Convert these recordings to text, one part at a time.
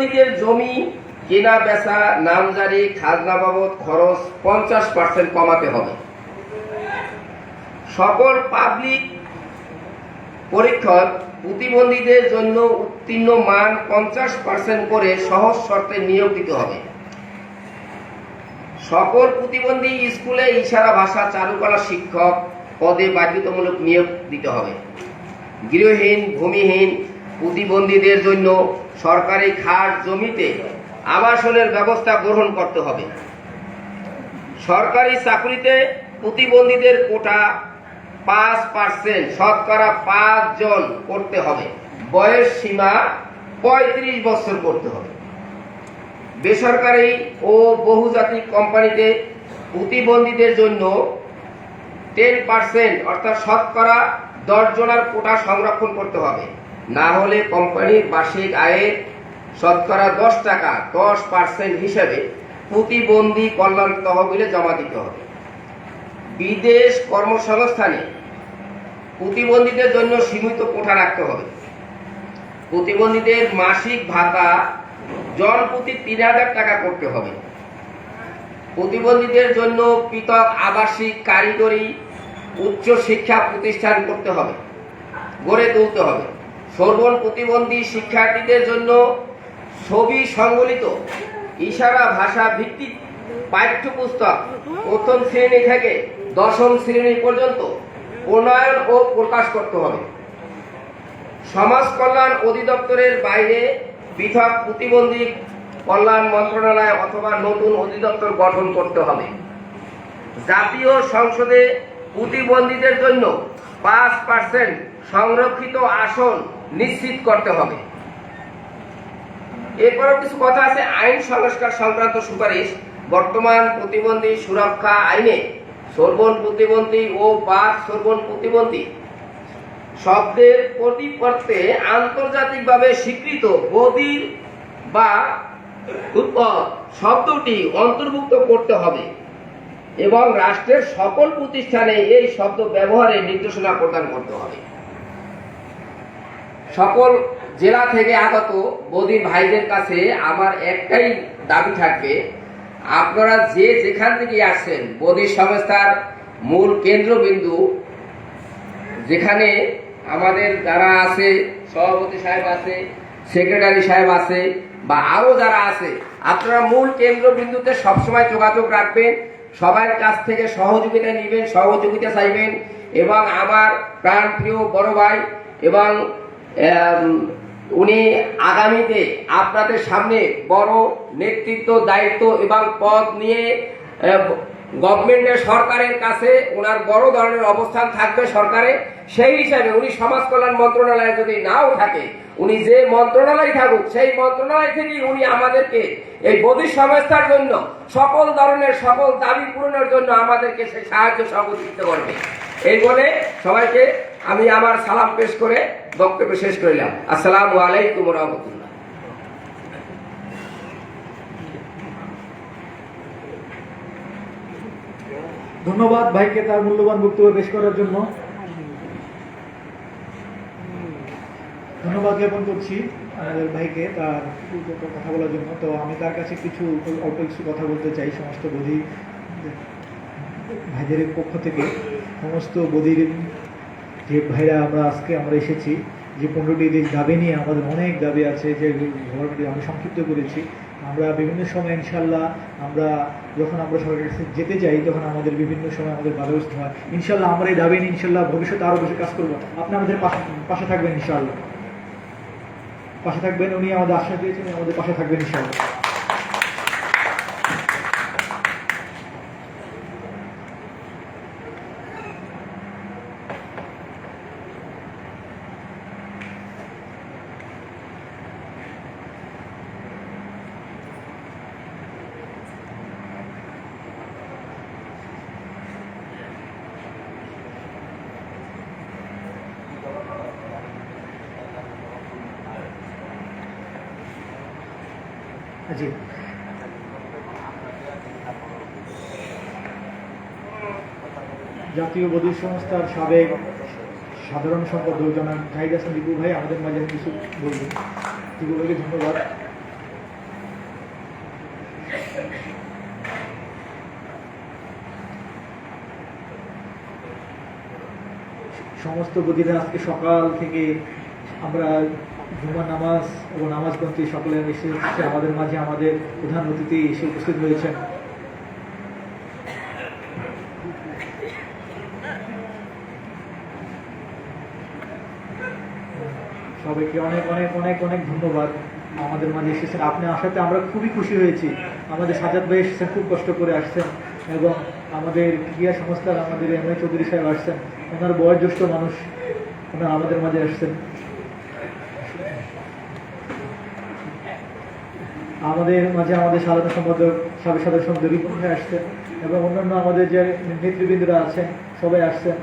নিজের জমি, কেনা, বেচা, নামজারি, খাজনা বাবদ খরচ পঞ্চাশ পার্সেন্ট কমাতে হবে। সকল পাবলিক পরীক্ষক প্রতিবন্ধীদের জন্য উত্তীর্ণ মান পঞ্চাশ পার্সেন্ট করে সহজ শর্তে নিয়োগ দিতে হবে। সকল প্রতিবন্ধী স্কুলে ইশারা ভাষা, চারুকলা শিক্ষক পদে বাধ্যতামূলক নিয়োগ দিতে হবে। গৃহহীন, ভূমিহীন প্রতিবন্ধীদের জন্য সরকারি খাস জমিতে আবাসনের ব্যবস্থা গ্রহণ করতে হবে। সরকারি চাকরিতে প্রতিবন্ধীদের কোটা পাঁচ পার্সেন্ট শতকরা পাঁচ জন করতে হবে। বয়স সীমা পঁয়ত্রিশ বছর করতে হবে। বেসরকারি ও বহুজাতিক কোম্পানিতে প্রতিবন্ধীদের জন্য টেন পার্সেন্ট অর্থাৎ শতকরা দশ জনের কোটা সংরক্ষণ করতে হবে। না হলে কোম্পানির বার্ষিক আয়ের শতকরা দশ টাকা, দশ পার্সেন্ট হিসেবে প্রতিবন্ধী কল্যাণ তহবিলে জমা দিতে হবে। বিদেশ কর্মসংস্থানে প্রতিবন্ধীদের জন্য সীমিত কোঠা রাখতে হবে। প্রতিবন্ধীদের মাসিক ভাতা জন প্রতি তিন হাজার টাকা করতে হবে। প্রতিবন্ধীদের জন্য পৃথক আবাসিক কারিগরি উচ্চ শিক্ষা প্রতিষ্ঠান করতে হবে। গড়ে তুলতে হবে। সর্বন প্রতিবন্ধী শিক্ষার্থীদের জন্য ছবি সংবলিত ইশারা ভাষা ভিত্তিক পাঠ্যপুস্তক প্রথম শ্রেণি থেকে দশম শ্রেণি পর্যন্ত প্রণয়ন ও প্রকাশ করতে হবে। সমাজ কল্যাণ অধিদপ্তরের বাইরে পৃথক প্রতিবন্ধী কল্যাণ মন্ত্রণালয় অথবা নতুন অধিদপ্তর গঠন করতে হবে। জাতীয় সংসদে প্রতিবন্ধীদের জন্য পাঁচ পার্সেন্ট সংরক্ষিত আসন নিশ্চিত করতে হবে। এরপরেও কিছু কথা আছে। আইন সংস্কার সংক্রান্ত সুপারিশ, বর্তমান প্রতিবন্ধী সুরক্ষা আইনে সর্বন প্রতিবন্ধী ও বাক সর্বন প্রতিবন্ধী শব্দের পরিবর্তে আন্তর্জাতিকভাবে স্বীকৃত বদির বা শব্দটি অন্তর্ভুক্ত করতে হবে এবং রাষ্ট্রের সকল প্রতিষ্ঠানে এই শব্দ ব্যবহারের নির্দেশনা প্রদান করতে হবে। সকল জেলা থেকে আগত বদির ভাইদের কাছে আমার একটাই দাবি থাকবে, আপনারা যে যেখান থেকে আসছেন বদির সংস্থার মূল কেন্দ্রবিন্দু, যেখানে আমাদের যারা আছে, সভাপতি সাহেব আছে, সেক্রেটারি সাহেব আছে, বা আরও যারা আছে, আপনারা মূল কেন্দ্রবিন্দুতে সবসময় যোগাযোগ রাখবেন, সবার কাছ থেকে সহযোগিতা নেবেন, সহযোগিতা চাইবেন, এবং আমার প্রাণপ্রিয় বড় ভাই এবং উনি আগামীতে আপনাদের সামনে বড় নেতৃত্ব দায়িত্ব এবং পদ নিয়ে গভর্নমেন্টের সরকারের কাছে ওনার বড় ধরনের অবস্থান থাকবে সরকারে, সেই হিসাবে উনি সমাজ কল্যাণ মন্ত্রণালয়ে যদি নাও থাকে, উনি যে মন্ত্রণালয় থাকুক, সেই মন্ত্রণালয় থেকেই উনি আমাদেরকে এই বদির সংস্থার জন্য সকল ধরনের সকল দাবি পূরণের জন্য আমাদেরকে সে সাহায্য সহযোগিতা করবে এই বলে সবাইকে আমি আমার সালাম পেশ করে বক্তব্য শেষ করিলাম। আসসালামু আলাইকুম রহমতুল্লাহ। ধন্যবাদ ভাইকে তার মূল্যবান বক্তব্য পেশ করার জন্য। ধন্যবাদ জ্ঞাপন করছি আমাদের ভাইকে তার কথা বলার জন্য। তো আমি তার কাছে কিছু অল্প কিছু কথা বলতে চাই, সমস্ত বধি ভাইদের পক্ষ থেকে। সমস্ত বধির যে ভাইরা আমরা আজকে আমরা এসেছি, যে পনেরোটি দিন দাবি নিয়ে আমাদের অনেক দাবি আছে, যে গভর্নমেন্টে আমি সংক্ষিপ্ত করেছি। আমরা বিভিন্ন সময় ইনশাল্লাহ আমরা যখন আমরা সরকারের কাছে যেতে যাই, তখন আমাদের বিভিন্ন সময় আমাদের বাধাগ্রস্ত হয়। ইনশাল্লাহ আমরা এই দাবি ইনশাল্লাহ ভবিষ্যতে আরও বেশি কাজ করব। আপনি আমাদের পাশে পাশে থাকবেন ইনশাল্লাহ। পাশে থাকবেন, উনি আমাদের আশ্বাস দিয়েছেন আমাদের পাশে থাকবেন ইনশাল্লাহ। জি। জাতীয় বধু সংস্থার সাবেক সাধারণ সম্পাদক জানান জাহিদ হাসান দীপু ভাই, আমাদের মাঝে কিছু বলবেন দীপু ভাইকে ধন্যবাদ। সমস্ত গতিরা আজকে সকাল থেকে আমরা জুমার নামাজ এবং নামাজ পন্থী সকলে এসে আমাদের মাঝে আমাদের প্রধান অতিথি এসে উপস্থিত হয়েছেন। সবাইকে অনেক অনেক অনেক অনেক ধন্যবাদ। আমাদের মাঝে এসেছেন। আপনি আসাতে আমরা খুবই খুশি হয়েছি। আমাদের সাজাদ ভাই এসেছেন, খুব কষ্ট করে আসছেন এবং আমাদের ক্রিয়া সংস্থার আমাদের এম এ চৌধুরী সাহেব আসছেন। ওনার বয়োজ্যেষ্ঠ মানুষ। ওনার আমাদের মাঝে আসছেন। আমাদের মাঝে আমাদের সাধারণ সম্পাদক, সাবেক সাধারণ সম্পাদক রিপন ভাই আসছেন এবং অন্যান্য আমাদের যে নেতৃবৃন্দরা আছেন, সবাই আসছেন।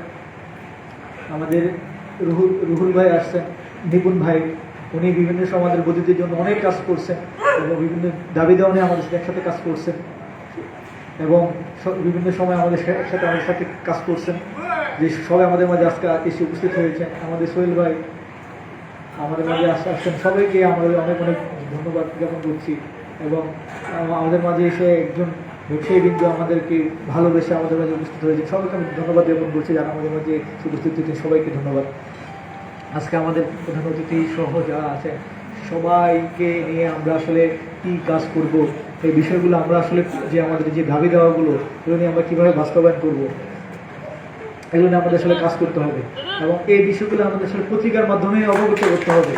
আমাদের রুহুল রুহুল ভাই আসছেন নিপুণ ভাই। উনি বিভিন্ন সমাজের বদিদের জন্য অনেক কাজ করছেন এবং বিভিন্ন দাবি দেওয়া নিয়ে আমাদের সাথে একসাথে কাজ করছেন এবং বিভিন্ন সময় আমাদের একসাথে আমাদের সাথে কাজ করছেন। যে সবাই আমাদের মাঝে আজকে এসে উপস্থিত হয়েছেন। আমাদের সোহেল ভাই আমাদের মাঝে আসছেন সবাইকে। আমাদের অনেক অনেক ধন্যবাদ জ্ঞাপন করছি এবং আমাদের মাঝে এসে একজন ব্যবসায়ী বিন্দু আমাদেরকে ভালোবেসে আমাদের মাঝে উপস্থিত হয়েছে সবাইকে আমি ধন্যবাদ জ্ঞাপন করছি যারা আমাদের মাঝে উপস্থিত হয়েছে সবাইকে ধন্যবাদ। আজকে আমাদের প্রধান অতিথি সহ যারা আছেন, সবাইকে নিয়ে আমরা আসলে কি কাজ করব, এই বিষয়গুলো আমরা আসলে যে আমাদের যে দাবি দেওয়াগুলো এগুলো নিয়ে আমরা কীভাবে বাস্তবায়ন করব এগুলো আমাদের আসলে কাজ করতে হবে। এবং এই বিষয়গুলো আমাদের আসলে পত্রিকার মাধ্যমে অবগত করতে হবে।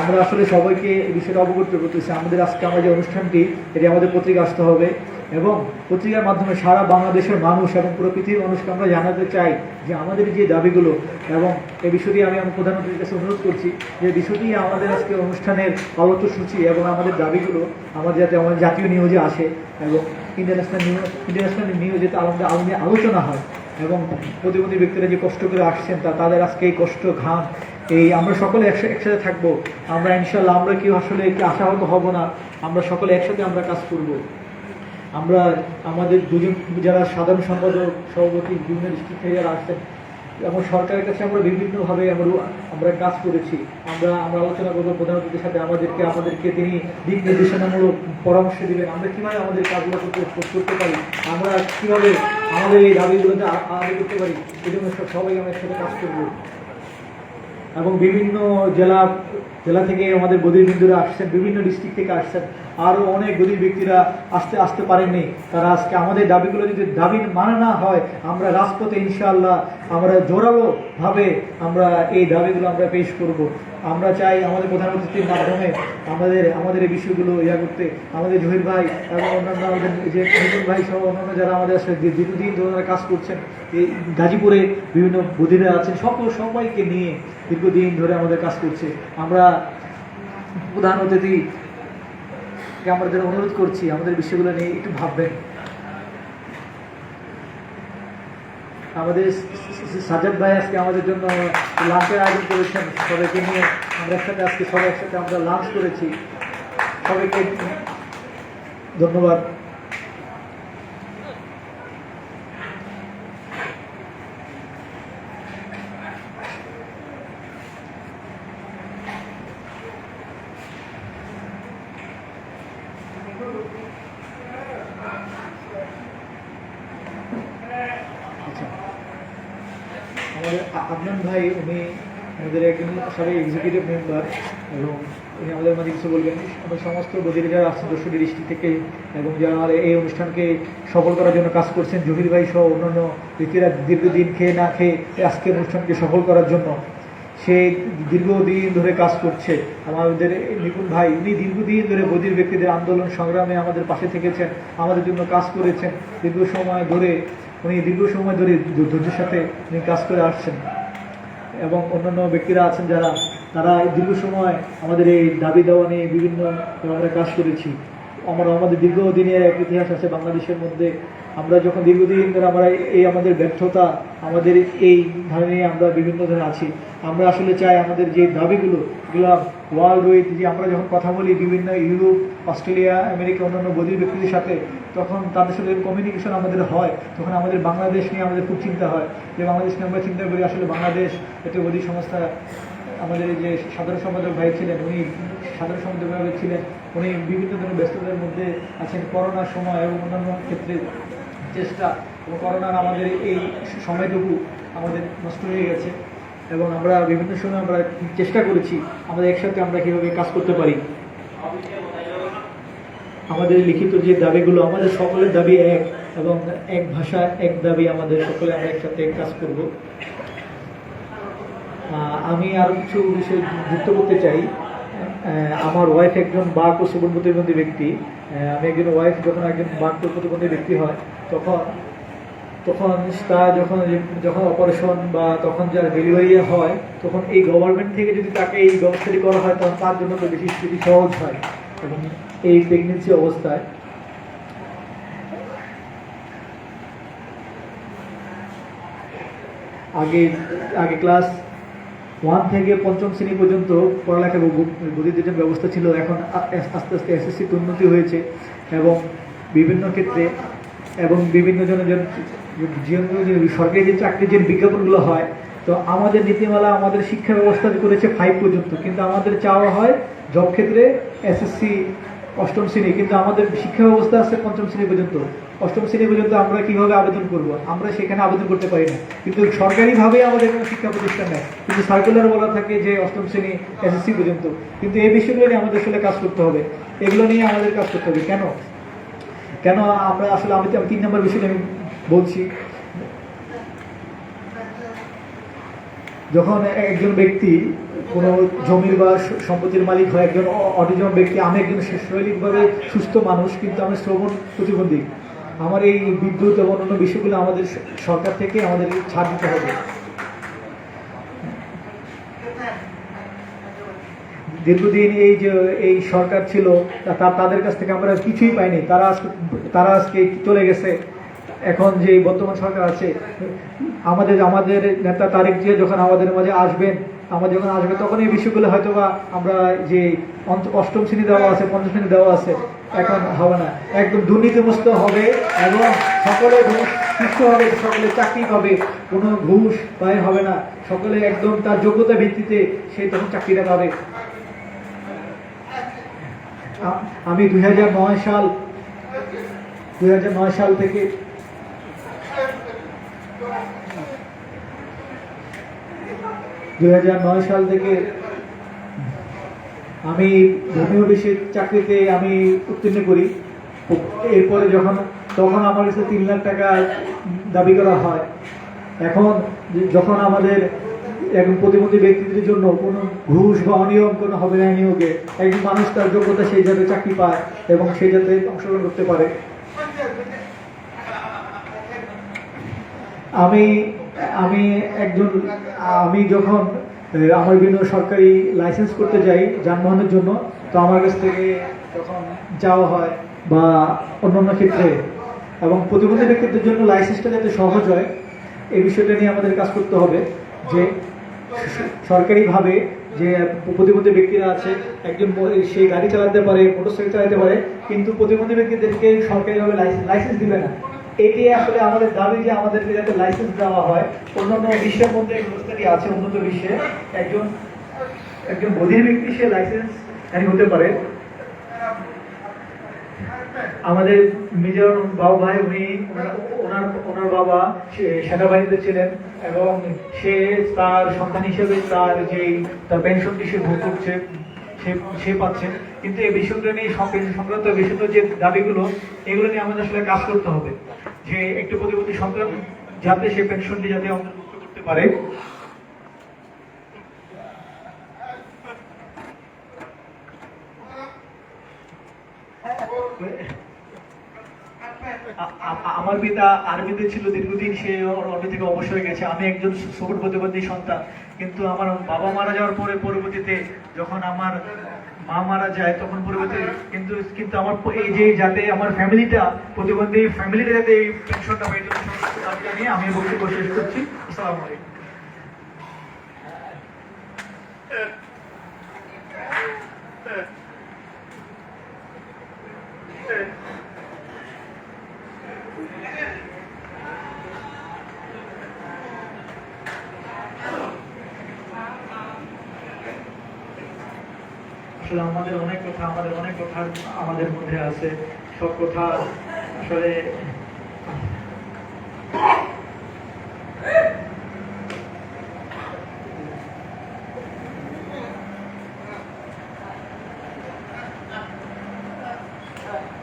আমরা আসলে সবাইকে এই বিষয়টা অবগত করতেছি। আমাদের আজকে আমরা যে অনুষ্ঠানটি, এটি আমাদের পত্রিকা আসতে হবে। এবং পত্রিকার মাধ্যমে সারা বাংলাদেশের মানুষ এবং পুরো পৃথিবীর মানুষকে আমরা জানাতে চাই যে আমাদের যে দাবিগুলো এবং এই বিষয়টি আমি আমার প্রধানমন্ত্রীর কাছে অনুরোধ করছি যে বিষয়টি আমাদের আজকে অনুষ্ঠানের আলোচ্য সূচি এবং আমাদের দাবিগুলো আমাদের যাতে আমাদের জাতীয় নিউজে আসে এবং ইন্টারন্যাশনাল নিউজ, ইন্টারন্যাশনাল নিউজে আমাদের আলোচনা হয়। এবং প্রতিবন্ধী ব্যক্তিরা যে কষ্ট করে আসছেন, তা তাদের আজকে এই কষ্ট, ঘাম, এই আমরা সকলে একসাথে থাকব। আমরা ইনশাল্লাহ আমরা কেউ আসলে একটু আশাহত হব না। আমরা সকলে একসাথে আমরা কাজ করব। আমরা আমাদের দুজন, যারা সাধারণ সম্পাদক, সভাপতি, বিভিন্ন ডিস্ট্রিক্ট থেকে যারা আসছেন এবং সরকারের কাছে আমরা বিভিন্নভাবে আমরা আমরা কাজ করেছি। আমরা আমরা আলোচনা করব প্রধানমন্ত্রীর সাথে আমাদেরকে আমাদেরকে তিনি দিক নির্দেশনামূলক পরামর্শ দিবেন। আমরা কীভাবে আমাদের কাজগুলো করতে করতে পারি? আমরা কীভাবে আমাদের এই দাবিগুলোতে আদায় করতে পারি? এই জন্য সব- সবাই আমরা একসাথে কাজ করব। এবং বিভিন্ন জেলা জেলা থেকে আমাদের গদির বিন্দুরা আসছেন, বিভিন্ন ডিস্ট্রিক্ট থেকে আসছেন। আরও অনেক গদির ব্যক্তিরা আসতে আসতে পারেননি। তারা আজকে আমাদের দাবিগুলো যদি দাবি মানা না হয়, আমরা রাজপথে ইনশাআল্লাহ আমরা জোরালো ভাবে আমরা এই দাবিগুলো আমরা পেশ করব। আমরা চাই আমাদের প্রধানমন্ত্রীর মাধ্যমে আমাদের আমাদের এই বিষয়গুলো ইয়া করতে, আমাদের জহির ভাই এবং অন্যান্য আমাদের যে নিপুণ ভাই সহ অন্যান্য যারা আমাদের দীর্ঘদিন ধরে কাজ করছেন, এই গাজীপুরে বিভিন্ন বধিরা আছেন, সকল সবাইকে নিয়ে দীর্ঘদিন ধরে আমাদের কাজ করছে। আমরা প্রধান অতিথি আমাদের অনুরোধ করছি, আমাদের বিষয়গুলো নিয়ে একটু ভাববেন। আমাদের সাজাদ ভাই আজকে আমাদের জন্য লাঞ্চের আয়োজন করেছেন, সবাইকে নিয়ে আমরা একসাথে আজকে সবাই একসাথে আমরা লাঞ্চ করেছি। সবাইকে ধন্যবাদ আচ্ছা আমাদের আ- আদনান ভাই উনি আমাদের সবাই এক্সিকিউটিভ মেম্বার এবং উনি আমাদের মাঝে কিছু বলবেন? আমরা সমস্ত বদির যারা দর্শনী ডিস্ট্রিক্ট থেকে এবং যারা এই অনুষ্ঠানকে সফল করার জন্য কাজ করছেন, জহির ভাই সহ অন্যান্য ব্যক্তিরা দীর্ঘদিন খেয়ে না খেয়ে আজকের অনুষ্ঠানকে সফল করার জন্য সে দীর্ঘদিন ধরে কাজ করছে। আমাদের নিপুণ ভাই উনি দীর্ঘদিন ধরে বদির ব্যক্তিদের আন্দোলন সংগ্রামে আমাদের পাশে থেকেছেন, আমাদের জন্য কাজ করেছেন। দীর্ঘ সময় ধরে, উনি দীর্ঘ সময় ধরে ধৈর্যের সাথে উনি কাজ করে আসছেন। এবং অন্যান্য ব্যক্তিরা আছেন যারা, তারা দীর্ঘ সময় আমাদের এই দাবি দেওয়া নিয়ে বিভিন্ন আমরা কাজ করেছি। আমরা আমাদের দীর্ঘদিনের এক ইতিহাস আছে বাংলাদেশের মধ্যে। আমরা যখন দীর্ঘদিন ধরে আমরা এই আমাদের ব্যর্থতা, আমাদের এই ধারণা নিয়ে আমরা বিভিন্ন ধরে আছি, আমরা আসলে চাই আমাদের যে দাবিগুলো, এগুলো ওয়ার্ল্ড ওয়েড যে আমরা যখন কথা বলি বিভিন্ন ইউরোপ, অস্ট্রেলিয়া, আমেরিকা, অন্যান্য বদির ব্যক্তিদের সাথে, তখন তাদের সাথে কমিউনিকেশন আমাদের হয়, তখন আমাদের বাংলাদেশ নিয়ে আমাদের খুব চিন্তা হয়। যে বাংলাদেশ নিয়ে আমরা চিন্তা করি আসলে বাংলাদেশ একটা বদির সংস্থা আমাদের যে সাধারণ সম্পাদক ভাই ছিলেন, উনি সাধারণ সম্পাদক ভাই ছিলেন, উনি বিভিন্ন ধরনের ব্যস্ততার মধ্যে আছেন করোনার সময় এবং অন্যান্য ক্ষেত্রে চেষ্টা এবং করোনার আমাদের এই সময়টুকু আমাদের নষ্ট হয়ে গেছে এবং আমরা বিভিন্ন সময় আমরা চেষ্টা করেছি, আমাদের একসাথে আমরা কীভাবে কাজ করতে পারি। আমাদের লিখিত যে দাবিগুলো, আমাদের সকলের দাবি এক এবং এক ভাষা এক দাবি আমাদের সকলে আমরা একসাথে কাজ করব। আমি আরও কিছু বিষয় যুক্ত করতে চাই। আমার ওয়াইফ একজন বাক ও শ্রবণ প্রতিবন্ধী ব্যক্তি। আমি একজন ওয়াইফ যখন একজন বাক প্রতিবন্ধী ব্যক্তি হয়, তখন তখন তার যখন যখন অপারেশন বা তখন যার ডেলিভারি হয়, তখন এই গভর্নমেন্ট থেকে যদি তাকে এই ব্যবস্থাটি করা হয়, তখন তার জন্য তো বেশি বেশি সহজ হয় এবং এই প্রেগনেন্সি অবস্থায়। আগে আগে ক্লাস ওয়ান থেকে পঞ্চম শ্রেণি পর্যন্ত পড়ালেখা গতিদের জন্য ব্যবস্থা ছিল, এখন আস্তে আস্তে এসএসসিতে উন্নতি হয়েছে এবং বিভিন্ন ক্ষেত্রে এবং বিভিন্ন জনের যে- যে সরকারি যে চাকরির যে বিজ্ঞাপনগুলো হয়, তো আমাদের নীতিমালা আমাদের শিক্ষা ব্যবস্থা করেছে ফাইভ পর্যন্ত, কিন্তু আমাদের চাওয়া হয় জব ক্ষেত্রে এসএসসি অষ্টম শ্রেণি, কিন্তু আমাদের শিক্ষা ব্যবস্থা আছে পঞ্চম শ্রেণি পর্যন্ত। অষ্টম শ্রেণি পর্যন্ত আমরা কীভাবে আবেদন করব? আমরা সেখানে আবেদন করতে পারি না। কিন্তু সরকারিভাবে আমাদের কোনো শিক্ষা প্রতিষ্ঠান নেই। কিন্তু সার্কুলার বলা থাকে যে অষ্টম শ্রেণি এসএসসি পর্যন্ত। কিন্তু এই বিষয়গুলো নিয়ে আমাদের আসলে কাজ করতে হবে। এগুলো নিয়ে আমাদের কাজ করতে হবে। কেন? কেন আমরা আসলে আমি তিন নম্বর বিষয়টা আমি বলছি। যখন একজন ব্যক্তি কোনো জমির বা সম্পত্তির মালিক হয়, একজন অটিজম ব্যক্তি, আমি একজন শা- শারীরিকভাবে সুস্থ মানুষ, কিন্তু আমি শ্রবণ প্রতিবন্ধী। আমার এই বিদ্যুৎ এবং অন্যান্য বিষয়গুলো আমাদের সরকার থেকে আমাদের ছাড় দিতে হবে। দীর্ঘদিন এই যে, এই সরকার ছিল তাদের কাছ থেকে আমরা কিছুই পাইনি। তারা আজকে তারা আজকে চলে গেছে। এখন যে বর্তমান সরকার আছে, আমাদের আমাদের নেতা তারেক জিয়া যখন আমাদের মাঝে আসবেন আমাদের যখন আসবে, তখন এই বিষয়গুলো হয়তো বা আমরা যে অষ্টম শ্রেণি দেওয়া আছে, পঞ্চম শ্রেণি দেওয়া আছে এখন হবে না। একদম দুর্নীতিমুক্ত হবে এবং সকলে সুস্থ হবে, সকলে চাকরি পাবে। কোনো ঘুষ পায় হবে না। সকলে একদম তার যোগ্যতা ভিত্তিতে সে তখন চাকরিটা পাবে। আমি দুই সাল দুই সাল থেকে দুই হাজার নয় সাল থেকে আমি ভূমি অফিসের চাকরিতে আমি উত্তীর্ণ করি। এরপরে যখন, তখন আমার কাছে তিন লাখ টাকা দাবি করা হয়। এখন যখন আমাদের একজন প্রতিবন্ধী ব্যক্তিদের জন্য কোনো ঘুষ বা অনিয়ম কোনো হবে না নিয়োগে, একজন মানুষ তার যোগ্যতা সেই যাতে চাকরি পায় এবং সেই যাতে অংশগ্রহণ করতে পারে। আমি আমি একজন, আমি যখন আমার বিভিন্ন সরকারি লাইসেন্স করতে যাই যানবাহনের জন্য। তো আমার কাছ থেকে যখন যাওয়া হয় বা অন্যান্য ক্ষেত্রে এবং প্রতিবন্ধী ব্যক্তিদের জন্য লাইসেন্সটা যাতে সহজ হয় এই বিষয়টা নিয়ে আমাদের কাজ করতে হবে যে সরকারিভাবে যে প্রতিবন্ধী ব্যক্তিরা আছে, একজন ব- সে গাড়ি চালাতে পারে মোটরসাইকেল চালাতে পারে, কিন্তু প্রতিবন্ধী ব্যক্তিদেরকে সরকারিভাবে লাইসেন্স লাইসেন্স দিবে না। এটি আসলে আমাদের দাবি যে আমাদেরকে যাতে লাইসেন্স দেওয়া হয়। অন্যান্য বিশ্বের মধ্যে ব্যবস্থাটি আছে উন্নত বিশ্বে। একজন একজন বধির ব্যক্তি সে লাইসেন্স হতে পারে। আমাদের নিজের বাবা ভাই, উনি ওনার- ওনার বাবা সেনাবাহিনীতে ছিলেন এবং সে তার সন্তান হিসেবে তার যে তার পেনশনটি সে ভোগ করছে। সে সে পাচ্ছে। কিন্তু এই বিষয়গুলো নিয়ে সংক্রান্ত বিষয়গুলো যে দাবিগুলো, এগুলো নিয়ে আমাদের আসলে কাজ করতে হবে। যে একটু প্রতিবন্ধী সন্তান যাতে সে পেনশনটি যাতে অন্তর্ভুক্ত করতে পারে। আমার পিতা আর্মিতে ছিল, দীর্ঘদিন সে আর্মি থেকে অবসর গেছে। আমি একজন সুবর প্রতিবন্ধী সন্তান। কিন্তু আমার বাবা মারা যাওয়ার পরে পরবর্তীতে যখন আমার মা মারা যায়, তখন পরবর্তীতে কিন্তু কিন্তু আমার এই যে যাতে আমার ফ্যামিলিটা প্রতিবন্ধী ফ্যামিলিটা যাতে এই পেনশনটা পাই আমি বক্তব্য শেষ করছি। আসসালামু আলাইকুম। কথা আমাদের অনেক কথা আমাদের মধ্যে আছে সব কথা আসলে Thank you.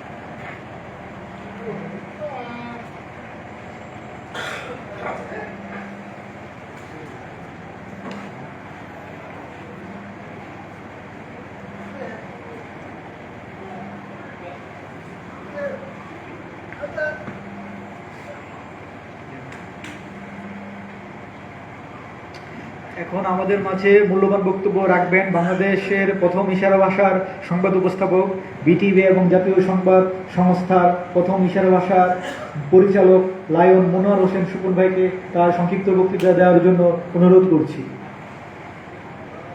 এখন আমাদের মাঝে মূল্যবান বক্তব্য রাখবেন বাংলাদেশের প্রথম ইশারা ভাষার সংবাদ উপস্থাপক, বিটিভি এবং জাতীয় সংবাদ সংস্থার প্রথম ইশারা ভাষার পরিচালক লায়ন মনোয়ার হোসেন সুপুর ভাইকে তার সংক্ষিপ্ত বক্তৃতা দেওয়ার জন্য অনুরোধ করছি।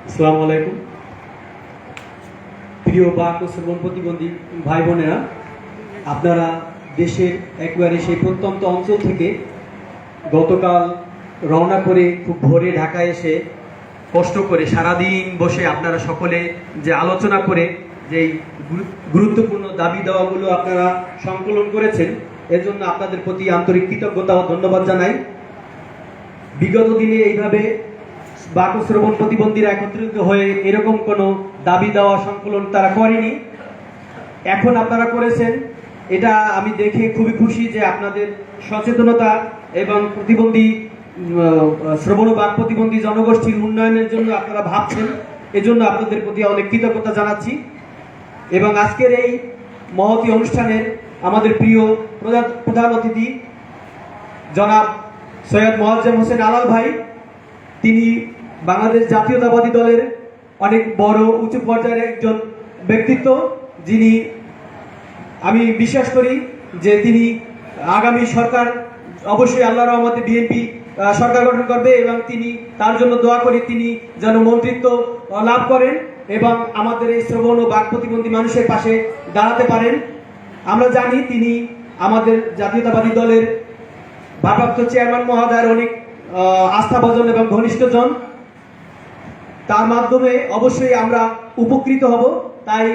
আসসালামু আলাইকুম। প্রিয় বাক ও শ্রবণ প্রতিবন্ধী ভাই বোনেরা আপনারা দেশের একেবারে সেই প্রত্যন্ত অঞ্চল থেকে গতকাল রওনা করে খুব ভোরে ঢাকায় এসে কষ্ট করে সারাদিন বসে আপনারা সকলে যে আলোচনা করে যেই গুরুত্বপূর্ণ দাবি দেওয়াগুলো আপনারা সংকলন করেছেন এর জন্য আপনাদের প্রতি আন্তরিক কৃতজ্ঞতা ও ধন্যবাদ জানাই। বিগত দিনে এইভাবে বাক শ্রবণ প্রতিবন্ধীরা একত্রিত হয়ে এরকম কোনো দাবি দেওয়া সংকলন তারা করেনি। এখন আপনারা করেছেন, এটা আমি দেখে খুবই খুশি যে আপনাদের সচেতনতা এবং প্রতিবন্ধী শ্রবণ বাক প্রতিবন্ধী জনগোষ্ঠীর উন্নয়নের জন্য আপনারা ভাবছেন, এজন্য আপনাদের প্রতি অনেক কৃতজ্ঞতা জানাচ্ছি। এবং আজকের এই মহতী অনুষ্ঠানের আমাদের প্রিয় প্রধান প্রধান অতিথি, জনাব সৈয়দ মোয়াজ্জেম হোসেন আলাল ভাই, তিনি বাংলাদেশ জাতীয়তাবাদী দলের অনেক বড় উঁচু পর্যায়ের একজন ব্যক্তিত্ব, যিনি আমি বিশ্বাস করি যে তিনি আগামী সরকার, অবশ্যই আল্লাহ রহমতে বিএনপি সরকার গঠন করবে এবং তিনি, তার জন্য দোয়া করি তিনি যেন মন্ত্রিত্ব লাভ করেন এবং আমাদের এই শ্রবণ ও বাক প্রতিবন্ধী মানুষের পাশে দাঁড়াতে পারেন। আমরা জানি তিনি আমাদের জাতীয়তাবাদী দলের ভারপ্রাপ্ত চেয়ারম্যান মহোদয়ের অনেক আস্থাভাজন এবং ঘনিষ্ঠজন। তার মাধ্যমে অবশ্যই আমরা উপকৃত হব। তাই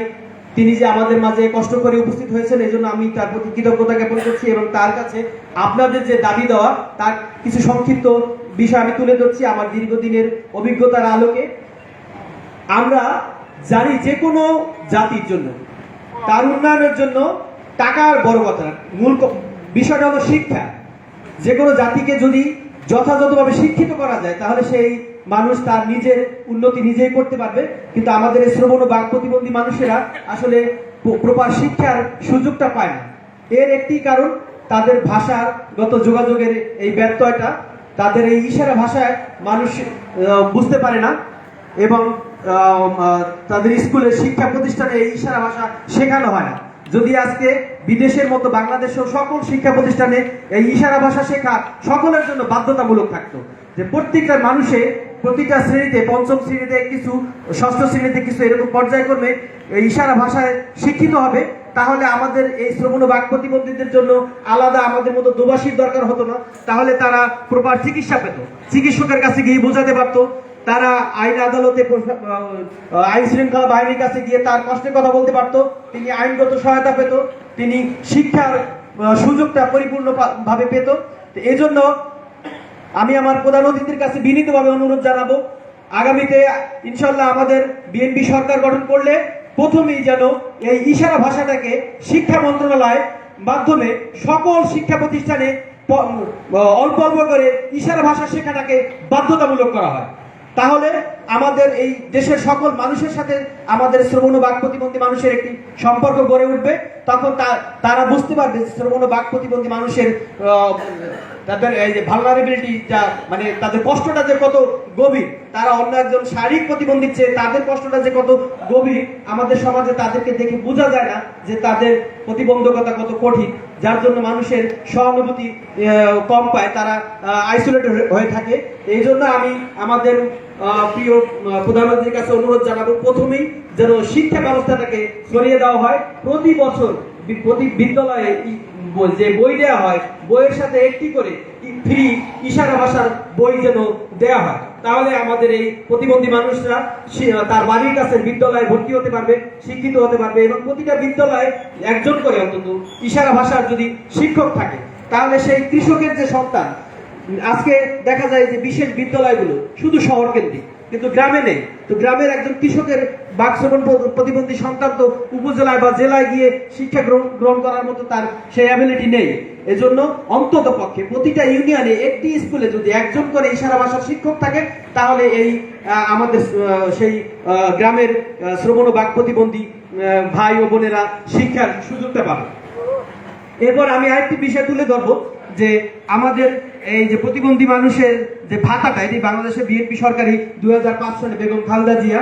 তিনি যে আমাদের মাঝে কষ্ট করে উপস্থিত হয়েছেন এই জন্য আমি তার প্রতি কৃতজ্ঞতা জ্ঞাপন করছি এবং তার কাছে আপনাদের যে দাবি দেওয়া, তার কিছু সংক্ষিপ্ত বিষয় আমি তুলে ধরছি আমার দীর্ঘদিনের অভিজ্ঞতার আলোকে। আমরা জানি যে কোনো জাতির জন্য, তার উন্নয়নের জন্য টাকার বড় কথা মূল বিষয়টা হলো শিক্ষা। যে কোনো জাতিকে যদি যথাযথভাবে শিক্ষিত করা যায়, তাহলে সেই মানুষ তার নিজের উন্নতি নিজেই করতে পারবে, কিন্তু আমাদের এই শ্রবণ ও বাক প্রতিবন্ধী মানুষেরা আসলে প্রপার শিক্ষার সুযোগটা পায় না। এর একটি কারণ, তাদের ভাষার গত যোগাযোগের এই ব্যত্যয়টা, তাদের এই ইশারা ভাষায় মানুষ বুঝতে পারে না এবং তাদের স্কুলের শিক্ষা প্রতিষ্ঠানে এই ইশারা ভাষা শেখানো হয় না। যদি আজকে বিদেশের মতো বাংলাদেশেও সকল শিক্ষা প্রতিষ্ঠানে এই ইশারা ভাষা শেখা সকলের জন্য বাধ্যতামূলক থাকতো, যে প্রত্যেকটা মানুষে প্রতিটা শ্রেণীতে, পঞ্চম শ্রেণীতে কিছু, ষষ্ঠ শ্রেণীতে কিছু এরকম পর্যায়ক্রমে ইশারা ভাষায় শিক্ষিত হবে, তাহলে আমাদের এই শ্রবণ বাক প্রতিবন্ধীদের জন্য আলাদা আমাদের মতো দোবাসীর দরকার হতো না। তাহলে তারা প্রপার চিকিৎসা পেত। চিকিৎসকের কাছে গিয়ে বোঝাতে পারতো, তারা আইন আদালতে আইন শৃঙ্খলা বাহিনীর কাছে গিয়ে তার কষ্টের কথা বলতে পারতো। তিনি আইনগত সহায়তা পেত, তিনি শিক্ষার সুযোগটা পরিপূর্ণভাবে পেত। এজন্য আমি আমার প্রধান অতিথির কাছে বিনীতভাবে অনুরোধ জানাব, আগামীতে ইনশাল্লাহ আমাদের বিএনপি সরকার গঠন করলে প্রথমেই যেন এই ইশারা ভাষাটাকে শিক্ষা মন্ত্রণালয় মাধ্যমে সকল শিক্ষা প্রতিষ্ঠানে অল্প অল্প করে ইশারা ভাষা শেখাটাকে বাধ্যতামূলক করা হয়। তাহলে আমাদের এই দেশের সকল মানুষের সাথে আমাদের শ্রবণ বাক প্রতিবন্ধী মানুষের একটি সম্পর্ক গড়ে উঠবে। তখন তারা বুঝতে পারবে শ্রবণ বাক প্রতিবন্ধী মানুষের তাদের এই যে ভালনারেবিলিটি যা মানে তাদের কষ্টটা যে কত গভীর, তারা অন্য একজন শারীরিক প্রতিবন্ধী চেয়ে তাদের কষ্টটা যে কত গভীর, আমাদের সমাজে তাদেরকে দেখে বোঝা যায় না যে তাদের প্রতিবন্ধকতা কত কঠিন। যার জন্য মানুষের সহানুভূতি কম পায়, তারা আইসোলেটেড হয়ে থাকে। এই জন্য আমি আমাদের প্রিয় প্রধানমন্ত্রীর কাছে অনুরোধ জানাব প্রথমেই যেন শিক্ষা ব্যবস্থাটাকে সরিয়ে দেওয়া হয়। প্রতি বছর প্রতি বিদ্যালয়ে যে বই দেওয়া হয়, বইয়ের সাথে একটি করে ফ্রি ইশারা ভাষার বই যেন দেওয়া হয়। তাহলে আমাদের এই প্রতিবন্ধী মানুষরা তার বাড়ির কাছে বিদ্যালয়ে ভর্তি হতে পারবে, শিক্ষিত হতে পারবে এবং প্রতিটা বিদ্যালয়ে একজন করে অন্তত ইশারা ভাষার যদি শিক্ষক থাকে, তাহলে সেই কৃষকের যে সন্তান আজকে দেখা যায় যে বিশেষ বিদ্যালয়গুলো শুধু শহর কেন্দ্রিক কিন্তু গ্রামে নেই। তো গ্রামের একজন কৃষকের বাক শ্রবণ প- প্রতিবন্ধী সন্তান তো উপজেলায় বা জেলায় গিয়ে শিক্ষা গ্রহণ গ্রহণ করার মতো তার সেই অ্যাবিলিটি নেই। এজন্য অন্তত পক্ষে প্রতিটা ইউনিয়নে একটি স্কুলে যদি একজন করে ইশারা ভাষার শিক্ষক থাকে, তাহলে এই আমাদের সেই গ্রামের শ্রবণ ও বাক প্রতিবন্ধী ভাই ও বোনেরা শিক্ষার সুযোগটা পাবে। এরপর আমি আরেকটি বিষয় তুলে ধরবো। যে আমাদের এই যে প্রতিবন্ধী মানুষের যে ভাতাটা, এটি বাংলাদেশে বিএনপি সরকারি দুই সালে বেগম খালদা জিয়া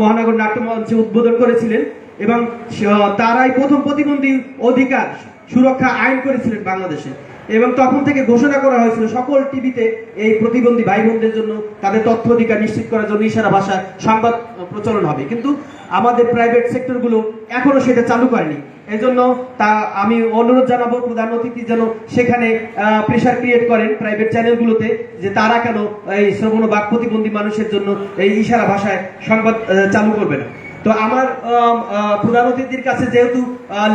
মহানগর নাট্যমঞ্চে উদ্বোধন করেছিলেন এবং তারাই প্রথম প্রতিবন্ধী অধিকার সুরক্ষা আইন করেছিলেন বাংলাদেশে। এবং তখন থেকে ঘোষণা করা হয়েছিল সকল টিভিতে এই প্রতিবন্ধী ভাই বোনদের জন্য তাদের তথ্য অধিকার নিশ্চিত করার জন্য ইশারা ভাষায় সংবাদ প্রচলন হবে। কিন্তু আমাদের প্রাইভেট সেক্টরগুলো এখনও সেটা চালু করেনি। এই জন্য তা আমি অনুরোধ জানাব প্রধান অতিথি যেন সেখানে প্রেশার ক্রিয়েট করেন প্রাইভেট চ্যানেলগুলোতে যে তারা কেন এই শ্রবণ বাক প্রতিবন্ধী মানুষের জন্য এই ইশারা ভাষায় সংবাদ চালু করবে না। তো আমার প্রধান অতিথির কাছে যেহেতু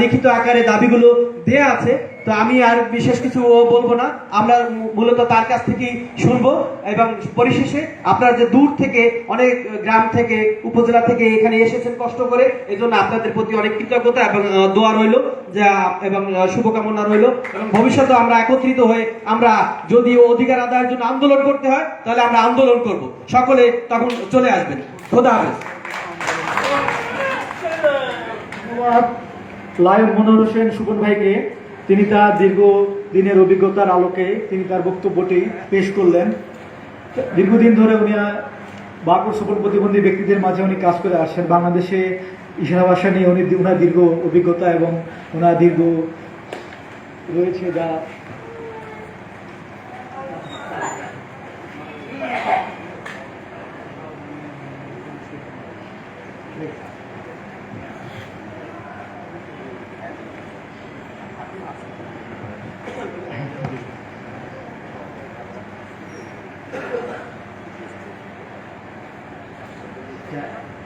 লিখিত আকারে দাবিগুলো দেয়া আছে, তো আমি আর বিশেষ কিছু বলব না। আমরা মূলত তার কাছ থেকেই শুনব এবং পরিশেষে আপনারা যে দূর থেকে, অনেক গ্রাম থেকে, উপজেলা থেকে এখানে এসেছেন কষ্ট করে এই জন্য আপনাদের প্রতি অনেক কৃতজ্ঞতা এবং দোয়া রইল, যে, এবং শুভকামনা রইল। এবং ভবিষ্যতে আমরা একত্রিত হয়ে আমরা যদি অধিকার আদায়ের জন্য আন্দোলন করতে হয়, তাহলে আমরা আন্দোলন করব। সকলে তখন চলে আসবেন। খোদা হাফেজ। ধন্যবাদ। লায়ন মনোর হোসেন সুবন ভাইকে। তিনি তার দীর্ঘ দিনের অভিজ্ঞতার আলোকে তিনি তার বক্তব্যটি পেশ করলেন। দীর্ঘদিন ধরে উনি বাকুর সকল প্রতিবন্ধী ব্যক্তিদের মাঝে উনি কাজ করে আসছেন। বাংলাদেশে ইশারা ভাষা নিয়ে উনি ওনার দীর্ঘ অভিজ্ঞতা এবং ওনার দীর্ঘ রয়েছে যা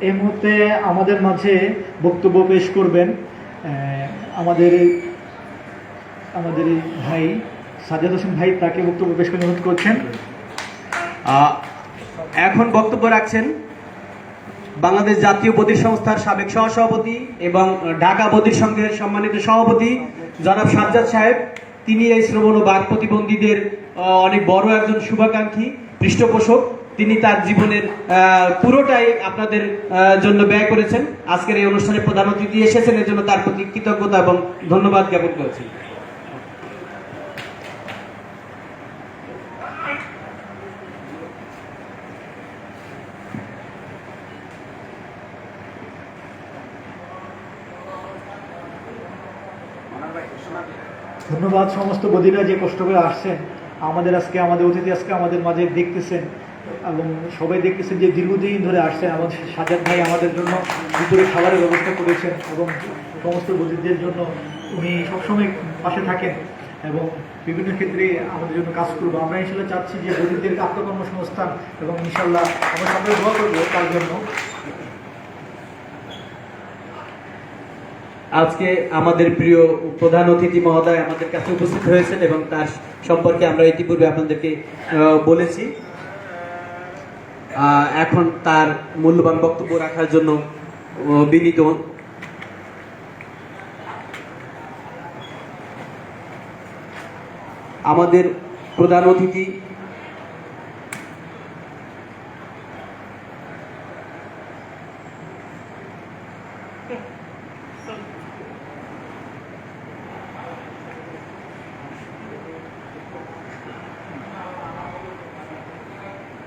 এই মুহূর্তে আমাদের মাঝে বক্তব্য পেশ করবেন আমাদের আমাদের ভাই সাজাদ হোসেন ভাই, তাকে বক্তব্য পেশ করে অনুরোধ করছেন। এখন বক্তব্য রাখছেন বাংলাদেশ জাতীয় বদির সংস্থার সাবেক সহসভাপতি এবং ঢাকা বদির সংঘের সম্মানিত সভাপতি জনাব সাজ্জাদ সাহেব। তিনি এই শ্রবণ ও বাক প্রতিবন্ধীদের অনেক বড় একজন শুভাকাঙ্ক্ষী, পৃষ্ঠপোষক। তিনি তার জীবনের পুরোটাই আপনাদের জন্য ব্যয় করেছেন। আজকের এই অনুষ্ঠানে প্রধান অতিথি এসেছেন, এর জন্য তার প্রতি কৃতজ্ঞতা এবং ধন্যবাদ জ্ঞাপন করেছি। ধন্যবাদ, সমস্ত বদিরা যে কষ্ট করে আসছেন, আমাদের আজকে, আমাদের অতিথি আজকে আমাদের মাঝে দেখতেছেন। এবং সবাই দেখতেছেন যে দীর্ঘদিন ধরে আসছেন আমাদের সাজাদ ভাই আমাদের জন্য দুপুরে খাবারের ব্যবস্থা করেছেন এবং সমস্ত বদিরদের জন্য উনি সবসময় পাশে থাকেন এবং বিভিন্ন ক্ষেত্রে আমাদের জন্য কাজ করব। আমরা ইনশাল্লাহ চাচ্ছি যে বদিরদেরকে আত্মকর্মসংস্থান এবং ইনশাল্লাহ আমরা সবাই দোয়া করব তার জন্য। আজকে আমাদের প্রিয় প্রধান অতিথি মহোদয় আমাদের কাছে উপস্থিত হয়েছেন এবং তার সম্পর্কে আমরা ইতিপূর্বে আপনাদেরকে বলেছি। এখন তার মূল্যবান বক্তব্য রাখার জন্য বিনীত। আমাদের প্রধান অতিথি